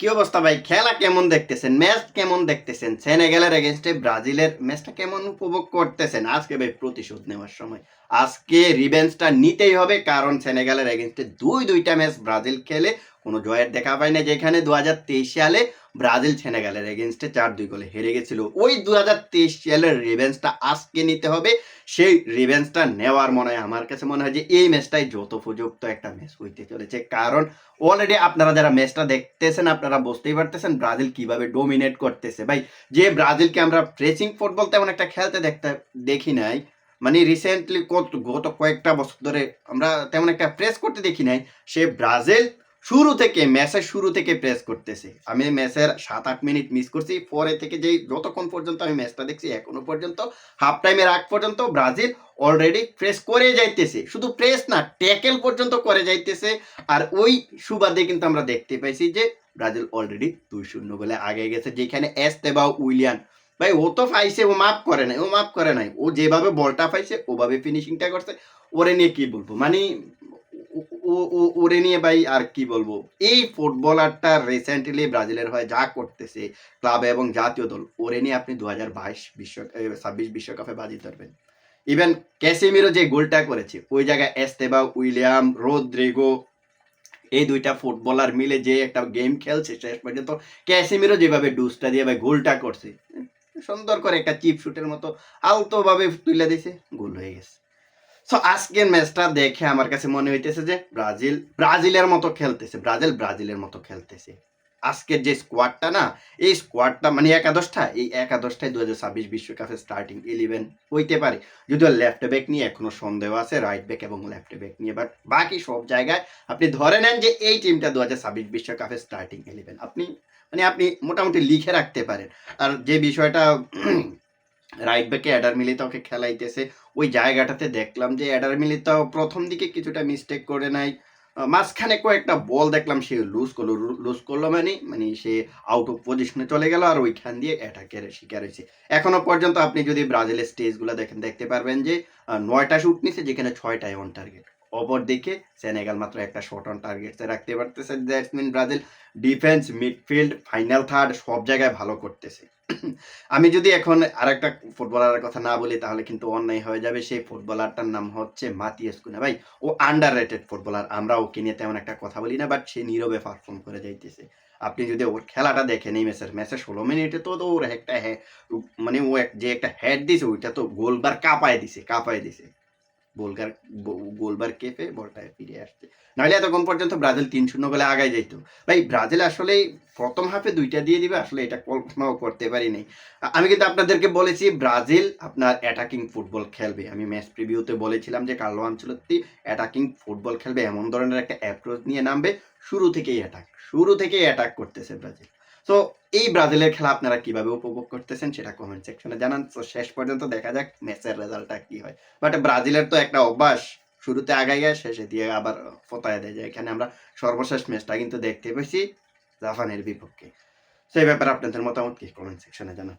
কি অবস্থা ভাই? খেলা কেমন দেখতেছেন? ম্যাচ কেমন দেখতেছেন? সেনেগালের এগেনস্টে ব্রাজিলের ম্যাচটা কেমন উপভোগ করতেছেন? আজকে ভাই প্রতিশোধ নেওয়ার সময়। আজকে রিভেন্সটা নিতেই হবে, কারণ সেনেগালের এগেনস্টে দুই দুইটা ম্যাচ ব্রাজিল খেলে কোনো জয়ের দেখা পায় না যেখানে দু হাজার তেইশ সালে ব্রাজিল সেনেগালের এগেনস্টে চার দুই গোলে হেরে গেছিল। ওই দু হাজার তেইশ সালের রিভেঞ্জটা আজকে নিতে হবে। সেই রিভেঞ্জটা নেওয়ার মনে হয়, আমার কাছে মনে হয় যে এই ম্যাচটাই যত উপযুক্ত একটা ম্যাচ হইতে চলেছে। কারণ অলরেডি আপনারা যারা ম্যাচটা দেখতেছেন, আপনারা বুঝতেই পারতেছেন ব্রাজিল কীভাবে ডোমিনেট করতেছে। ভাই, যে ব্রাজিলকে আমরা প্রেসিং ফুটবল তেমন একটা খেলতে দেখতে, দেখি নাই মানে রিসেন্টলি কত, গত কয়েকটা বছর ধরে আমরা তেমন একটা প্রেস করতে দেখি নাই, সে ব্রাজিল শুরু থেকে ম্যাচের শুরু থেকে প্রেস করতেছে। আমি ম্যাচের সাত আট মিনিট মিস করছি। পরে থেকে যেই যতক্ষণ পর্যন্ত আমি ম্যাচটা দেখছি, এখনও পর্যন্ত হাফ টাইমের আগ পর্যন্ত ব্রাজিল অলরেডি প্রেস করে যাইতেছে। শুধু প্রেস না ট্যাকেল পর্যন্ত করে যাইতেছে। আর ওই সুবাদে কিন্তু আমরা দেখতে পাইছি যে, ব্রাজিল অলরেডি দুই শূন্য বলে আগে গেছে। যেখানে এস্তেবা উইলিয়ান। ভাই, ও তো পাইছে ও মাফ করে নাই, ও মাফ করে নাই। ও যেভাবে বলটা পাইছে ওভাবে ফিনিশিংটা করছে। ওরে নিয়ে কি বলব? মানে ওরে নিয়ে ভাই আর কি বলব? এই ফুটবলারটা রিসেন্টলি ব্রাজিলের হয়ে যা করতেছে ক্লাব এবং জাতীয় দল, ওরে নিয়ে আপনি দু হাজার বাইশ বিশ্ব ছাব্বিশ বিশ্বকাপে বাজি ধরবেন। ইভেন ক্যাসিমিরো যে গোলটা করেছে, ওই জায়গায় এস্তেবা উইলিয়াম, রোদ্রিগো, এই দুইটা ফুটবলার মিলে যে একটা গেম খেলছে, শেষ পর্যন্ত ক্যাসিমিরো যেভাবে ডুসটা দিয়ে ভাই গোলটা করছে, সুন্দর করে একটা চিপ শুটের মতো আলতোভাবে তুলে দিছে গোল হয়ে গেছে। সো আজকের ম্যাচটা দেখে আমার কাছে মনে হইতেছে যে ব্রাজিল, ব্রাজিলের মতো খেলতেছে, ব্রাজিল ব্রাজিলের মতো খেলতেছে। আজকের যে স্কোয়াডটা না, এই স্কোয়াডটা মানে একাদশটা, এই একাদশটাই দু হাজার ছাব্বিশ বিশ্বকাপের স্টার্টিং ইলেভেন হইতে পারে। যদিও লেফট ব্যাক নিয়ে এখনও সন্দেহ আছে রাইট ব্যাক এবং লেফট ব্যাক নিয়ে বাট বাকি সব জায়গায় আপনি ধরে নেন যে এই টিমটা দু হাজার ছাব্বিশ বিশ্বকাপের স্টার্টিং ইলেভেন আপনি মানে আপনি মোটামুটি লিখে রাখতে পারেন। আর যে বিষয়টা রাইট ব্যাকে অ্যাডার মিলিতাওকে খেলাইতেছে। ওই জায়গাটাতে দেখলাম যে অ্যাডার মিলিতাও প্রথম দিকে কিছুটা মিস্টেক করে নাই। মাঝখানে কয়েকটা বল দেখলাম, সে লুজ করল লুজ করল মানে মানে সে আউট অফ পজিশনে চলে গেল আর ওইখান দিয়ে অ্যাটাকের শিকার হয়েছে। এখনও পর্যন্ত আপনি যদি ব্রাজিলের স্টেজগুলো দেখেন, দেখতে পারবেন যে নয়টা শ্যুট নিছে, যেখানে ছয়টায় অন টার্গেট অপর দিকে সেনেগাল মাত্র একটা শট অন টার্গেটে রাখতে পারতেছে। That's mean Brazil defence midfield final third সব জায়গায় ভালো করতেছে। আমি যদি এখন আর একটা ফুটবলারের কথা না বলি, তাহলে কিন্তু অন্যায় হয়ে যাবে। সেই ফুটবলারটার নাম হচ্ছে মাতিয়াস কুনা। ভাই, ও আন্ডার রেটেড ফুটবলার আমরা ওকে নিয়ে তেমন একটা কথা বলি না বাট সে নীরবে পারফর্ম করে যাইতেছে। আপনি যদি ওর খেলাটা দেখেন, এই ম্যাচের ম্যাচের ষোলো মিনিটে তো ওর একটা হ্যাঁ মানে ও যে একটা হেড দিছে, ওইটা তো গোলবার কাঁপায় দিছে কাঁপায় দিছে। গোলগার গো- গোলবার কেঁপে বলটা ফিরে আসছে। নাহলে এতক্ষণ পর্যন্ত ব্রাজিল তিন শূন্য গোলে আগায় যাইত। ভাই, ব্রাজিল আসলে প্রথম হাফে দুইটা দিয়ে দিবে, আসলে এটা কল্পনাও করতে পারি নাই। আমি কিন্তু আপনাদেরকে বলেছি, ব্রাজিল আপনার অ্যাটাকিং ফুটবল খেলবে। আমি ম্যাচ প্রিভিউতে বলেছিলাম যে কার্লো আনচলত্তি অ্যাটাকিং ফুটবল খেলবে, এমন ধরনের একটা অ্যাপ্রোচ নিয়ে নামবে। শুরু থেকেই অ্যাটাক শুরু থেকেই অ্যাটাক করতেছে ব্রাজিল। তো এই ব্রাজিলের খেলা আপনারা কীভাবে উপভোগ করতেছেন সেটা কমেন্ট সেকশনে জানান। তো শেষ পর্যন্ত দেখা যাক ম্যাচের রেজাল্টটা কি হয়। বাট ব্রাজিলের তো একটা অভ্যাস, শুরুতে আগাই যায় শেষে দিয়ে আবার ফতায় দেয়। যায় এখানে আমরা সর্বশেষ ম্যাচটা কিন্তু দেখতে পেয়েছি জাপানের বিপক্ষে। সেই ব্যাপারে আপনাদের মতামত কি? কমেন্ট সেকশনে জানান।